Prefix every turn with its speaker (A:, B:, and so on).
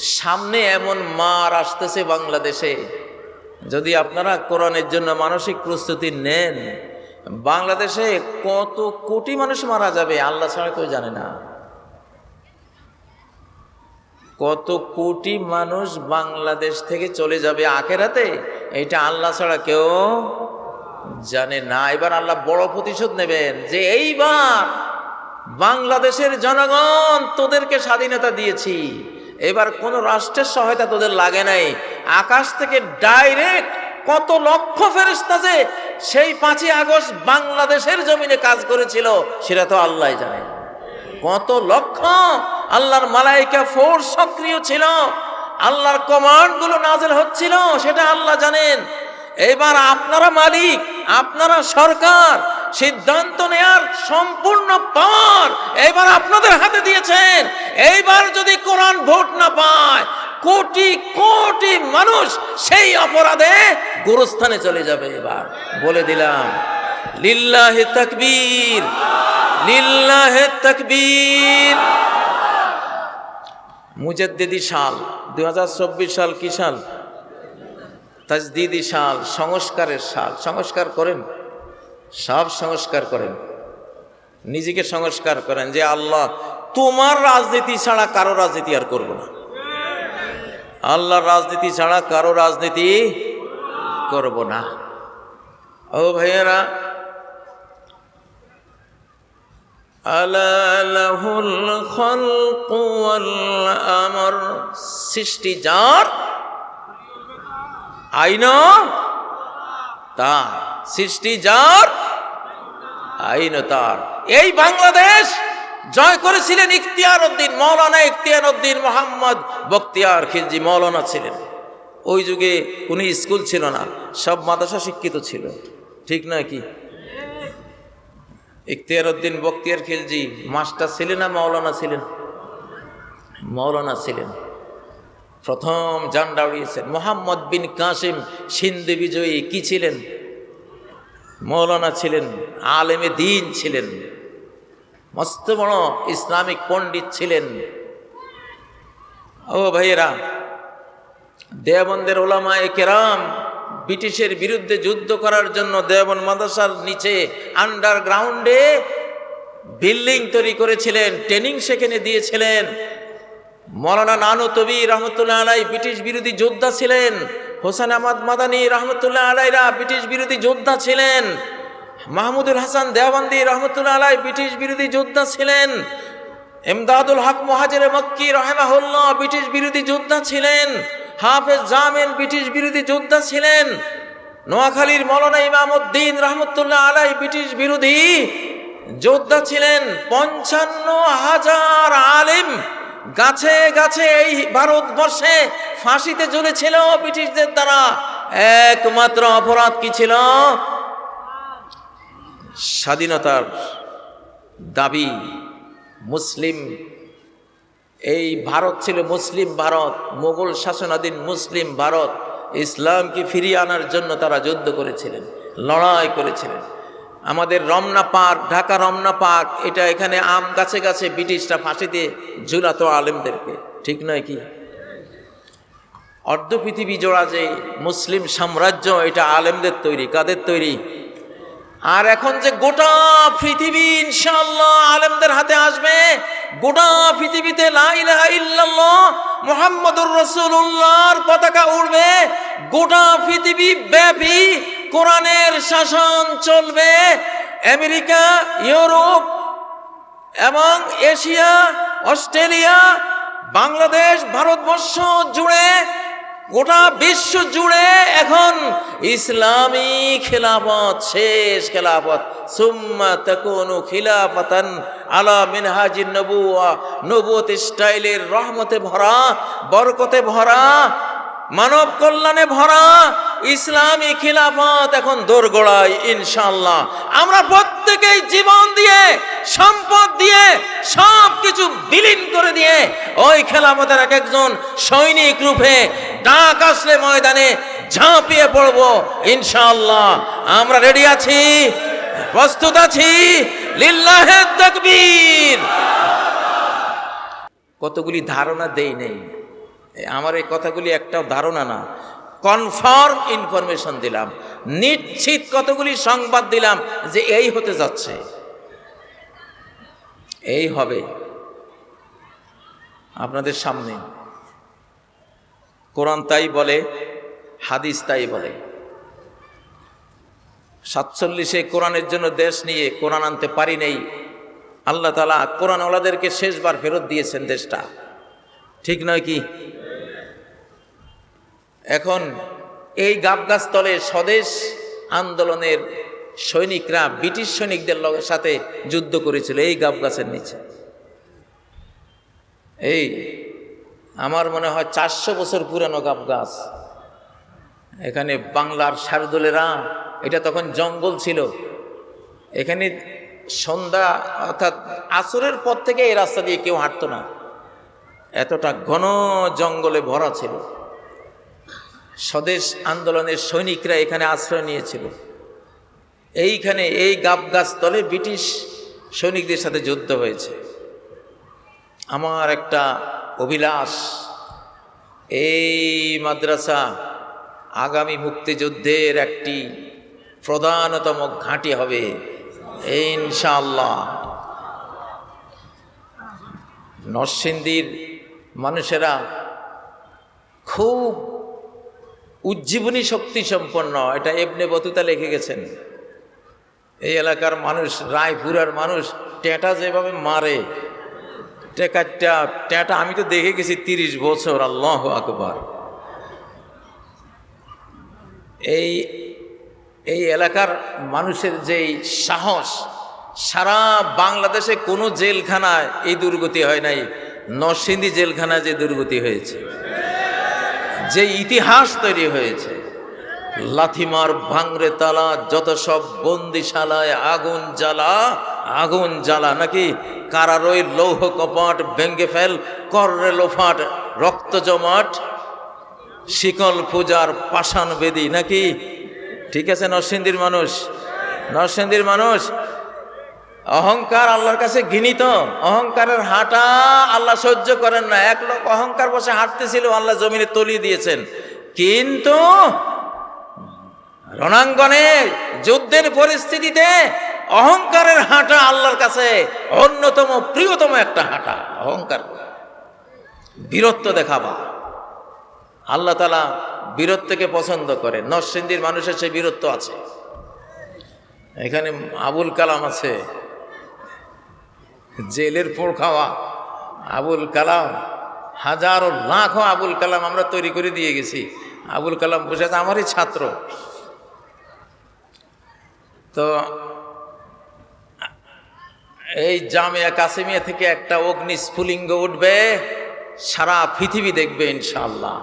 A: সামনে এমন মার আসতেছে বাংলাদেশে। যদি আপনারা কোরআনের জন্য মানসিক প্রস্তুতি নেন, বাংলাদেশে কত কোটি মানুষ মারা যাবে, আল্লাহ ছাড়া কেউ জানে না। কত কোটি মানুষ বাংলাদেশ থেকে চলে যাবে আখেরাতে, এটা আল্লাহ ছাড়া কেউ জানে না। এবার আল্লাহ বড় প্রতিশোধ নেবেন যে এইবার বাংলাদেশের জনগণ তোদেরকে স্বাধীনতা দিয়েছি। এবার কোন রাষ্ট্রের সহায়তা তোদের লাগে নাই। আকাশ থেকে ডাইরেক্ট কত লক্ষ ফেরেস্তা যে সেই পাঁচই আগস্ট বাংলাদেশের জমিনে কাজ করেছিল, সেটা তো আল্লাহ জানে। কত লক্ষ আল্লাহর মালাইকা ফোর্স সক্রিয় ছিল, আল্লাহর কমান্ডগুলো নাজেল হচ্ছিল, সেটা আল্লাহ জানেন। এবার আপনারা মালিক, আপনারা সরকার সিদ্ধান্ত নেয়ার সম্পূর্ণ পাওয়ার এবার আপনাদের হাতে দিয়েছেন। এইবার যদি কোরআন ভোট না পায়, কোটি কোটি মানুষ সেই অপরাধে গুরুস্থানে চলে যাবে এবার। বলে দিলাম, লিল্লাহে তাকবীর লিল্লাহে তাকবীর। মুজাদ্দিদি সাল, দুই হাজার চব্বিশ সাল কি সাল? তাজদিদি সাল, সংস্কারের সাল। সংস্কার করেন। সব সংস্কার করেন। নিজেকে সংস্কার করেন যে আল্লাহ, তোমার রাজনীতি ছাড়া কারও রাজনীতি আর করব না। আল্লাহর রাজনীতি ছাড়া কারও রাজনীতি করব না। ও ভাইয়েরা আলাহুল আমর, সৃষ্টি যার আইন তার। সৃষ্টি যার আইন তার। এই বাংলাদেশ জয় করেছিলেন ইখতিয়ার উদ্দিন মৌলানা ইখতিয়ার উদ্দিন মোহাম্মদ বক্তিয়ার খিলজি মৌলানা ছিলেন। ওই যুগে কোনো স্কুল ছিল না, সব মাদ্রাসা শিক্ষিত ছিল। ঠিক নয় কি? ইখতিয়ার উদ্দিন বক্তিয়ার খিলজি মাস্টার ছিলেন না মৌলানা ছিলেন? মৌলানা ছিলেন। প্রথম জান্ডা উড়িয়েছেন। মোহাম্মদ বিন কাসিম সিন্ধু বিজয়ী কি ছিলেন? মৌলানা ছিলেন, আলেমে দিন ছিলেন, মস্ত বড় ইসলামিক পণ্ডিত ছিলেন। ও ভাইয়েরা দেবন্দের ওলামায়ে কেরাম ব্রিটিশের বিরুদ্ধে যুদ্ধ করার জন্য দেবন মাদ্রাসার নিচে আন্ডারগ্রাউন্ডে বিল্ডিং তৈরি করেছিলেন, ট্রেনিং সেখানে দিয়েছিলেন। মৌলানা নানু তবি রহমতুল্লাহ আলাই ব্রিটিশ বিরোধী যোদ্ধা ছিলেন। হোসেন আহমদ মাদানী রহমতুল্লাহ আলাইরা ব্রিটিশ বিরোধী যোদ্ধা ছিলেন। মাহমুদুল হাসান দেওবন্দি রহমতুল্লাহ আলাই ব্রিটিশ বিরোধী যোদ্ধা ছিলেন। এমদাদুল হক মহাজের মক্কি রহেমাহুল্লাহ ব্রিটিশ বিরোধী যোদ্ধা ছিলেন। হাফেজ জামিন ব্রিটিশ বিরোধী যোদ্ধা ছিলেন। নোয়াখালীর মৌলানা ইমামউদ্দিন রহমতুল্লাহ আলাই ব্রিটিশ বিরোধী যোদ্ধা ছিলেন। পঞ্চান্ন হাজার আলিম গাছে গাছে এই ভারতবর্ষে ফাঁসিতে ঝুলেছিল ব্রিটিশদের দ্বারা। একমাত্র অপরাধ কি ছিল? স্বাধীনতার দাবি, মুসলিম, এই ভারত ছিল মুসলিম ভারত, মোগল শাসনাধীন মুসলিম ভারত। ইসলামকে ফিরিয়ে আনার জন্য তারা যুদ্ধ করেছিলেন, লড়াই করেছিলেন। আমাদের রমনা পার্ক, ঢাকা রমনা পার্ক, এটা এখানে আম গাছে গাছে ব্রিটিশরা ফাঁসিতে ঝুলাতো আলেমদেরকে, ঠিক নয় কি? অর্ধ পৃথিবী জোড়া যে মুসলিম সাম্রাজ্য, এটা আলেমদের তৈরি, কাদের তৈরি? আর এখন যে গোটা পৃথিবী ইনশাল্লাহ আলেমদের হাতে আসবে, গোটা পৃথিবীতে মোহাম্মদুর রসুল্লাহর পতাকা উড়বে, গোটা পৃথিবী ব্যাপী কোরআনের শাসন চলবে। আমেরিকা, ইউরোপ এবং এশিয়া, অস্ট্রেলিয়া, বাংলাদেশ, ভারতবর্ষ জুড়ে, গোটা বিশ্ব জুড়ে এখন ইসলামী খেলাফত, শেষ খেলাফত। সুম্মা স্টাইলের রহমতে ভরা, বরকতে ভরা, মানব কল্যাণে ভরা ইসলামী খিলাফত এখন দোরগোড়ায় ইনশাল্লাহ আমরা প্রত্যেকেই জীবন দিয়ে, সম্পদ দিয়ে সব কিছু বিলীন করে দিয়ে, ওই খেলাফতের এক একজন সৈনিক রূপে ডাক আসলে ময়দানে ঝাঁপিয়ে পড়ব ইনশাল্লাহ আমরা রেডি আছি? প্রস্তুত আছি? লিল্লাহে কতগুলি ধারণা দেই নেই। আমার এই কথাগুলি একটাও ধারণা না। কনফার্ম ইনফরমেশন দিলাম। নিশ্চিত কতগুলি সংবাদ দিলাম যে এই হতে যাচ্ছে। এই হবে। আপনাদের সামনে। কোরআন তাই বলে, হাদিস তাই বলে। সাতচল্লিশে কোরআনের জন্য দেশ নিয়ে কোরআন আনতে পারি নেই। আল্লাহ তালা কোরআন ওলাদেরকে শেষবার ফেরত দিয়েছেন দেশটা। ঠিক নয় কি? এখন এই গাবগাছ তলে স্বদেশ আন্দোলনের সৈনিকরা, ব্রিটিশ সৈনিকদের সাথে যুদ্ধ করেছিল এই গাবগাছের নিচে। এই আমার মনে হয় চারশো বছর পুরানো গাবগাছ। এখানে বাংলার শারদুলেরা, এটা তখন জঙ্গল ছিল। এখানে সন্ধ্যা অর্থাৎ আসরের পর থেকে এই রাস্তা দিয়ে কেউ হাঁটতো না। এতটা ঘন জঙ্গলে ভরা ছিল। স্বদেশ আন্দোলনের সৈনিকরা এখানে আশ্রয় নিয়েছিল। এইখানে এই গাব গাছ তলে ব্রিটিশ সৈনিকদের সাথে যুদ্ধ হয়েছে। আমার একটা অভিলাষ, এই মাদ্রাসা আগামী মুক্তিযুদ্ধের একটি প্রধানতম ঘাঁটি হবে, ইনশাআল্লাহ। নরসিংদীর মানুষেরা খুব উজ্জীবনী শক্তি সম্পন্ন, এটা এবনে বতুতা লিখে গেছেন। এই এলাকার মানুষ, রায়পুরার মানুষ, টেটা যেভাবে মারে টেকাটা টেটা আমি তো দেখে গেছি তিরিশ বছর, আল্লাহ আকবার। এই এই এলাকার মানুষের যেই সাহস, সারা বাংলাদেশে কোনো জেলখানায় এই দুর্গতি হয় নাই, নরসিংদী জেলখানায় যে দুর্গতি হয়েছে। যে ইতিহাস তৈরি হয়েছে, লাথিমার ভাঙরে তালা, যত সব বন্দিশালায় আগুন জ্বালা আগুন জ্বালা, নাকি কারারই লৌহ কপাট ভেঙ্গে ফেল, কররে লোফাট, রক্ত জমাট, শিকল পূজার পাষাণ বেদি, নাকি? ঠিক আছে, নরসিংদীর মানুষ? নরসিংদীর মানুষ? অহংকার আল্লাহর কাছে ঘৃণিত। অহংকারের হাঁটা আল্লাহ সহ্য করেন না। এক লোক অহংকার বসে হাঁটতেছিল, আল্লাহ জমিনে তলিয়ে দিয়েছেন। কিন্তু রণাঙ্গনে, যুদ্ধের পরিস্থিতিতে অহংকারের হাঁটা আল্লাহর কাছে অন্যতম প্রিয়তম একটা হাঁটা। অহংকার। বীরত্ব দেখাবা। আল্লাহ তালা বীরত্বকে পছন্দ করে নরসিংদীর মানুষের সেই বীরত্ব আছে। এখানে আবুল কালাম আছে। জেলের পোড় খাওয়া। আবুল কালাম, হাজারো লাখো আবুল কালাম আমরা তৈরি করে দিয়ে গেছি। আবুল কালাম বসে আছে, আমারই ছাত্র। তো এই জামিয়া কাসিমিয়া থেকে একটা অগ্নি স্ফুলিঙ্গ উঠবে, সারা পৃথিবী দেখবে ইনশাল্লাহ